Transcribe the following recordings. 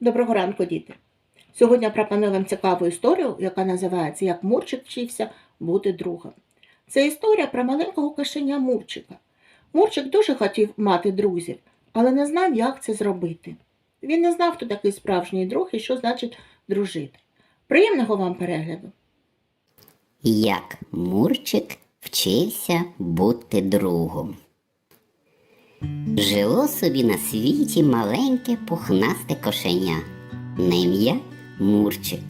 Доброго ранку, діти! Сьогодні пропоную вам цікаву історію, яка називається Як Мурчик вчився бути другом. Це історія про маленького кошеня Мурчика. Мурчик дуже хотів мати друзів, але не знав, як це зробити. Він не знав, хто такий справжній друг і що значить дружити. Приємного вам перегляду! Як Мурчик вчився бути другом. Жило собі на світі маленьке пухнасте кошеня на ім'я Мурчик.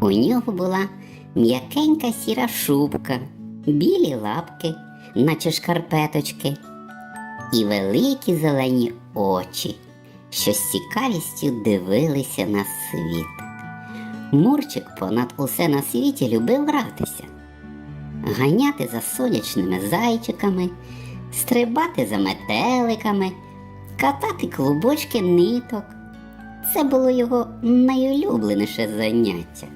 У нього була м'якенька сіра шубка, білі лапки, наче шкарпеточки, і великі зелені очі, що з цікавістю дивилися на світ. Мурчик понад усе на світі любив гратися, ганяти за сонячними зайчиками, стрибати за метеликами, катати клубочки ниток. Це було його найулюбленіше заняття.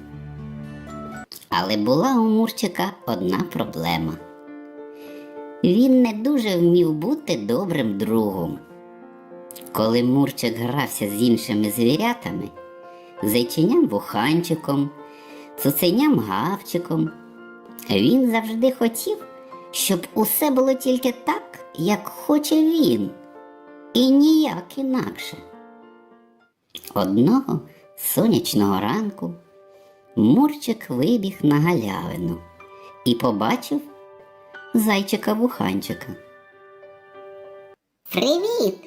Але була у Мурчика одна проблема. Він не дуже вмів бути добрим другом. Коли Мурчик грався з іншими звірятами, зайченям вуханчиком, цуценям гавчиком. Він завжди хотів, щоб усе було тільки так, як хоче він, і ніяк інакше. Одного сонячного ранку Мурчик вибіг на галявину і побачив зайчика вуханчика. Привіт,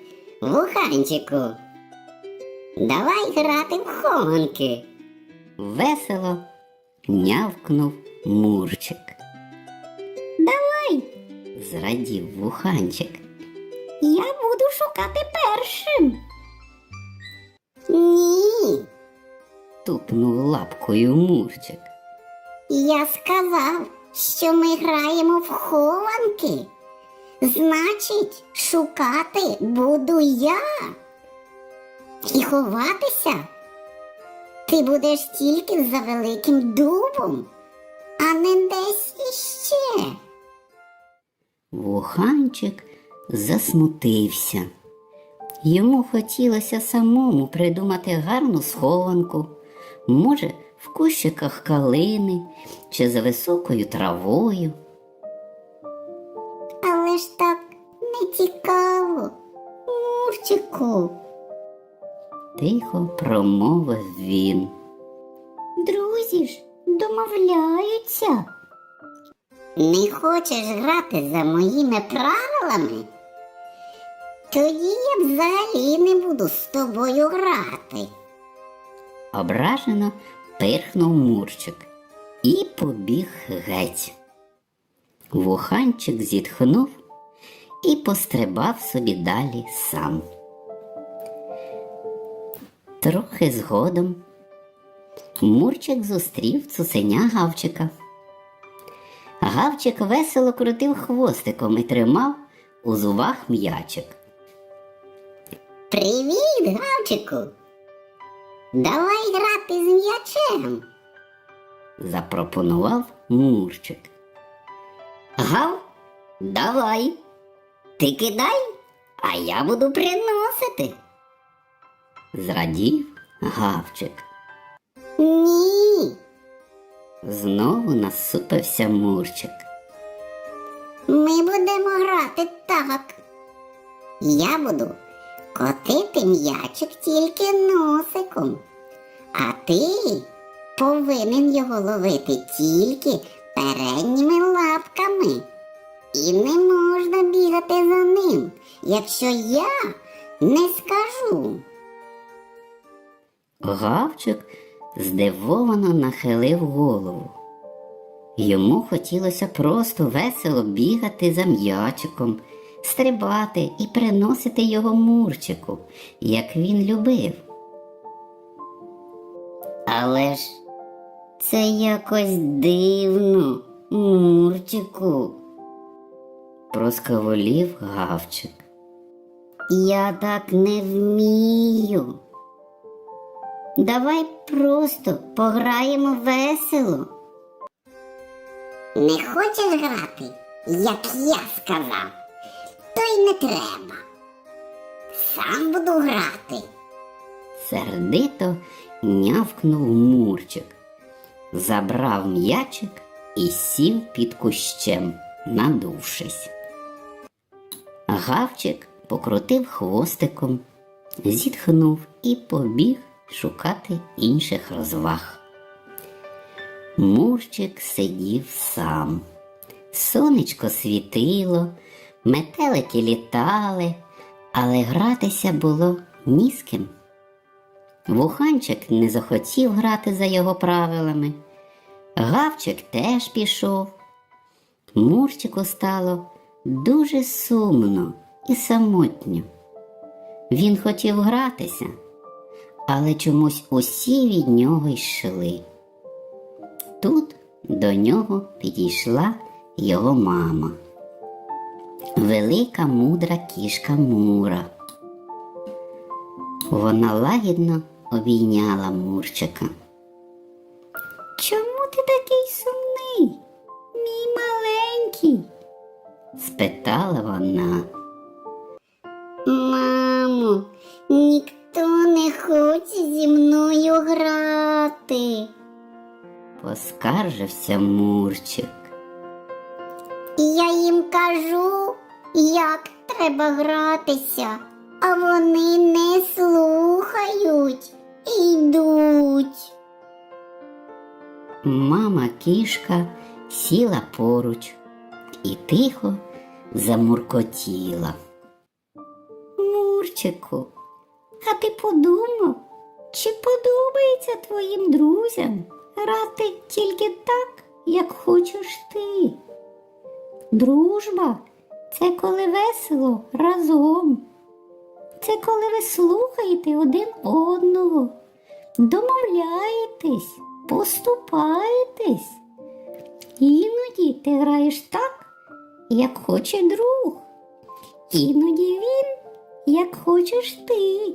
вуханчику! Давай грати в хованки. Весело нявкнув Мурчик. Зрадів вуханчик. Я буду шукати першим. Ні. тупнув лапкою Мурчик. Я сказав, що ми граємо в хованки. Значить, шукати буду я. І ховатися ти будеш тільки за великим дубом, а не десь іще. Вуханчик засмутився. Йому хотілося самому придумати гарну схованку, може, в кущиках калини чи за високою травою. Але ж так не цікаво, Мурчику тихо промовив він. Друзі ж домовляються. Не хочеш грати за моїми правилами? Тоді я взагалі не буду з тобою грати. Ображено пирхнув Мурчик і побіг геть. Вуханчик зітхнув і пострибав собі далі сам. Трохи згодом Мурчик зустрів цуценя Гавчика. Гавчик весело крутив хвостиком і тримав у зубах м'ячик. Привіт, Гавчику! Давай грати з м'ячем, запропонував Мурчик. Гав, давай. Ти кидай, а я буду приносити зрадів гавчик. Ні. Знову насупився Мурчик. Ми будемо грати так. Я буду котити м'ячик тільки носиком, а ти повинен його ловити тільки передніми лапками. І не можна бігати за ним, якщо я не скажу. Гавчик здивовано нахилив голову. Йому хотілося просто весело бігати за м'ячиком, стрибати і приносити його Мурчику, як він любив. Але ж це якось дивно, Мурчику, проскаволів Гавчик. Я так не вмію. Давай просто пограємо весело. Не хочеш грати, як я сказав, то й не треба. Сам буду грати. сердито нявкнув Мурчик, забрав м'ячик і сів під кущем, надувшись. Гавчик покрутив хвостиком, зітхнув і побіг шукати інших розваг. Мурчик сидів сам. Сонечко світило, метелики літали, але гратися було ні з ким. Вуханчик не захотів грати за його правилами. Гавчик теж пішов. Мурчику стало дуже сумно і самотньо. Він хотів гратися, але чомусь усі від нього йшли. Тут до нього підійшла його мама. Велика мудра кішка Мура. Вона лагідно обійняла Мурчика. Чому ти такий сумний, мій маленький? спитала вона. Мамо, ніхто не хоче зі мною грати. Поскаржився Мурчик. Я їм кажу, як треба гратися, а вони не слухають і йдуть. Мама кішка сіла поруч і тихо замуркотіла. Мурчику, а ти подумав, чи подобається твоїм друзям грати тільки так, як хочеш ти? Дружба це коли весело разом. Це коли ви слухаєте один одного, домовляєтесь, поступаєтесь. Іноді ти граєш так, як хоче друг. Іноді він, як хочеш ти.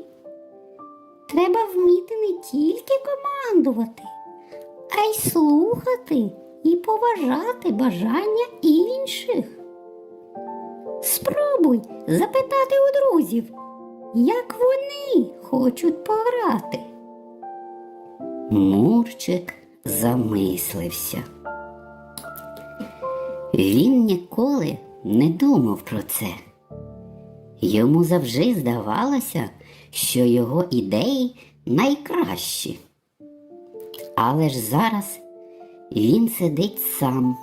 Треба вміти не тільки командувати, а й слухати і поважати бажання інших. Спробуй запитати у друзів, як вони хочуть пограти. Мурчик замислився. Він ніколи не думав про це. Йому завжди здавалося, що його ідеї найкращі. Але ж зараз він сидить сам,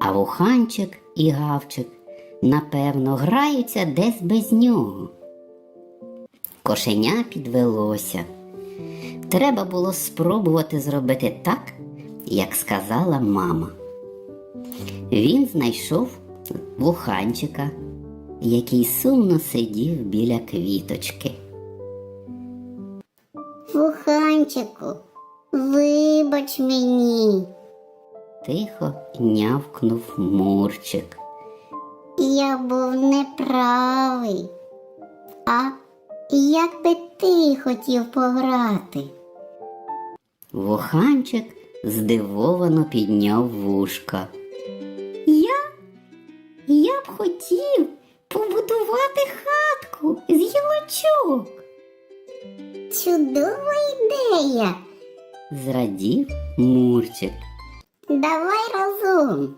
а вуханчик і гавчик, напевно, граються десь без нього. Кошеня підвелося. Треба було спробувати зробити так, як сказала мама. Він знайшов вуханчика, який сумно сидів біля квіточки. Вуханчику, вибач мені, Тихо нявкнув Мурчик. я був неправий. А як би ти хотів пограти? Вуханчик здивовано підняв вушка. Я? Я б хотів хатку з гілочок, Чудова ідея. зрадів Мурчик. Давай разом.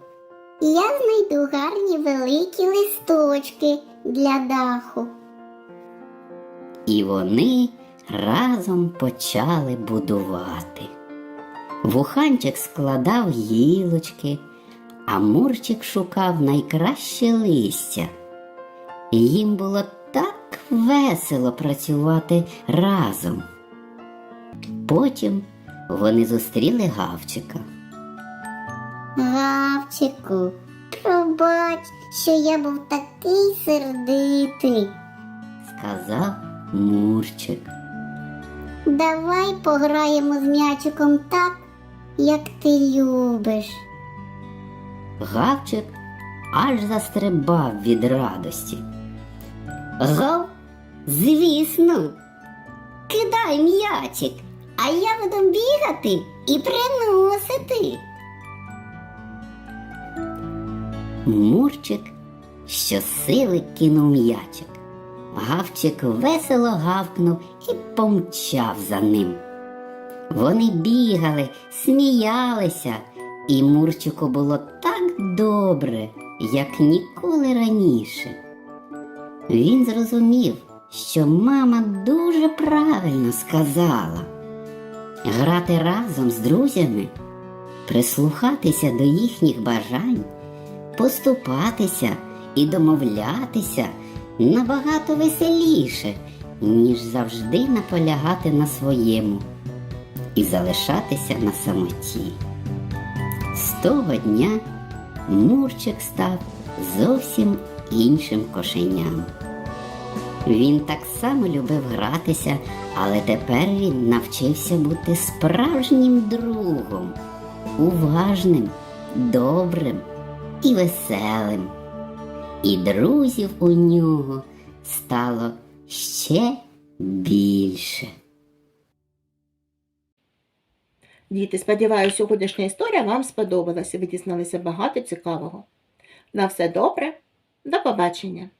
Я знайду гарні великі листочки для даху. І вони разом почали будувати. Вуханчик складав гілочки, а Мурчик шукав найкраще листя. Їм було так весело працювати разом. Потім вони зустріли гавчика. Гавчику, пробач, що я був такий сердитий. сказав Мурчик. Давай пограємо з м'ячиком так, як ти любиш. Гавчик аж застрибав від радості. Гав, звісно, кидай м'ячик, А я буду бігати і приносити. Мурчик щосили кинув м'ячик, Гавчик весело гавкнув і помчав за ним. Вони бігали, сміялися, і Мурчику було так добре, як ніколи раніше. Він зрозумів, що мама дуже правильно сказала грати разом з друзями, прислухатися до їхніх бажань, поступатися і домовлятися набагато веселіше, ніж завжди наполягати на своєму і залишатися на самоті. З того дня Мурчик став зовсім іншим кошеням. Він так само любив гратися, але тепер він навчився бути справжнім другом, уважним, добрим і веселим. І друзів у нього стало ще більше. Діти, сподіваюся, сьогоднішня історія вам сподобалася. Ви дізналися багато цікавого. На все добре, до побачення!